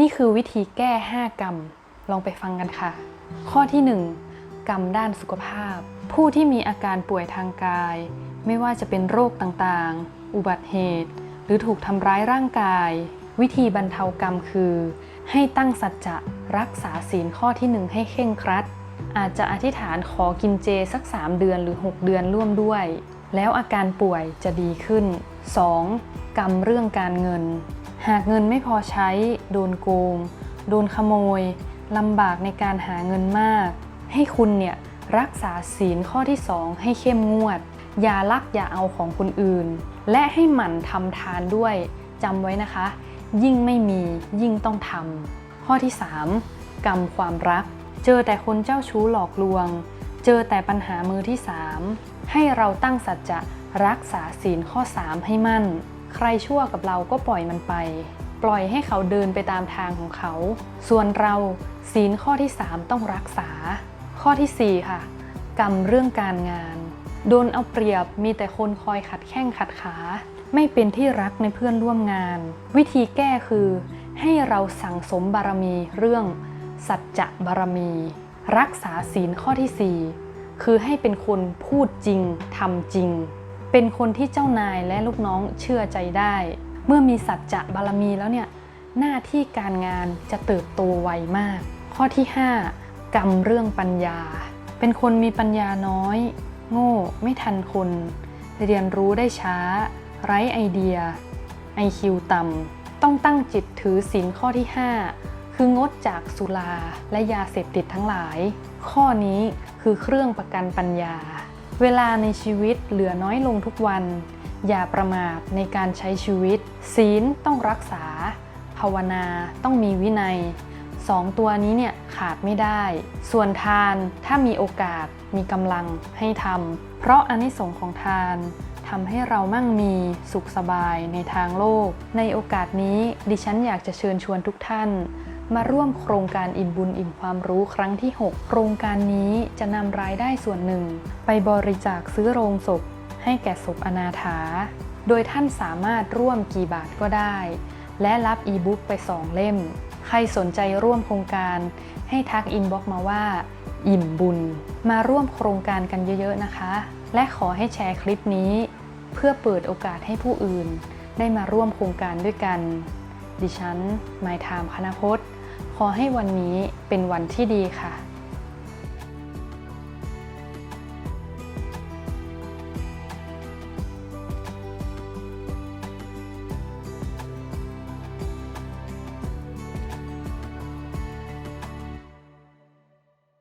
นี่คือวิธีแก้ 5 กรรม ลองไปฟังกันค่ะ ข้อที่ 1 กรรมด้านสุขภาพ ผู้ที่มีอาการป่วยทางกาย ไม่ว่าจะเป็นโรคต่างๆ อุบัติเหตุ หรือถูกทำร้ายร่างกาย วิธีบรรเทากรรมคือ ให้ตั้งสัจจะรักษาศีลข้อที่ 1 ให้เข่งครัด อาจจะอธิษฐานขอกินเจสัก 3 เดือนหรือ 6 เดือนร่วมด้วย แล้วอาการป่วยจะดีขึ้น 2. กรรมเรื่องการเงิน หากเงินไม่พอใช้ โดนโกง โดนขโมยลำบากในการหาเงินมาก ให้คุณเนี่ยรักษาศีลข้อที่ 2 ให้เข้มงวด อย่าลักอย่าเอาของคนอื่น และให้หมั่นทำทานด้วยจำไว้นะคะ ยิ่งไม่มียิ่งต้องทำข้อที่ 3 กรรมความรัก เจอแต่คนเจ้าชู้หลอกลวง เจอแต่ปัญหามือที่ 3 ให้เราตั้งสัจจะรักษาศีลข้อ 3 ให้มั่น ใครชั่วกับเราก็ปล่อยมันไป ปล่อยให้เขาเดินไปตามทางของเขา ส่วนเราศีลข้อที่ 3 ต้องรักษา ข้อทีสี่ 4 ค่ะ กรรมเรื่องการงาน โดนเอาเปรียบมีแต่คนคอยขัดแข้งขัดขา ไม่เป็นที่รักในเพื่อนร่วมงาน วิธีแก้คือ ให้เราสั่งสมบารมีเรื่อง สัจจะบารมี รักษาศีลข้อที่ 4 คือให้เป็นคนพูดจริงทำจริง เป็นคนที่เจ้านายและลูกน้องเชื่อใจได้ เมื่อมีสัจจะบารมีแล้วเนี่ยหน้าที่การงานจะเติบโตไวมาก ข้อที่ 5 กรรมเรื่องปัญญา เป็นคนมีปัญญาน้อย โง่ ไม่ทันคน เรียนรู้ได้ช้า ไร้ไอเดีย IQ ต่ำต้องตั้งจิตถือศีลข้อที่ 5 คืองดจากสุราและยาเสพติดทั้งหลาย ข้อนี้คือเครื่องประกันปัญญา เวลาในชีวิตเหลือน้อยลงทุกวัน อย่าประมาทในการใช้ชีวิต ศีลต้องรักษา ภาวนาต้องมีวินัยสองตัวนี้เนี่ยขาดไม่ได้ ส่วนทานถ้ามีโอกาสมีกำลังให้ทำเพราะอานิสงส์ของทานทำให้เรามั่งมีสุขสบายในทางโลก ในโอกาสนี้ดิฉันอยากจะเชิญชวนทุกท่าน มาร่วมโครงการอิ่มบุญอิ่มความรู้ครั้งที่ 6 โครงการนี้จะนำรายได้ส่วนหนึ่ง ไปบริจาคซื้อโรงศพ ให้แก่ศพอนาถา โดยท่านสามารถร่วมกี่บาทก็ได้ และรับอีบุ๊กไป 2 เล่ม ใครสนใจร่วมโครงการ ให้ทักอินบ็อกมาว่า อิ่มบุญ มาร่วมโครงการกันเยอะๆนะคะ และขอให้แชร์คลิปนี้ เพื่อเปิดโอกาสให้ผู้อื่น ได้มาร่วมโครงการด้วยกันดิฉันหมายถามคณพจน์ ขอให้วันนี้เป็นวันที่ดีค่ะ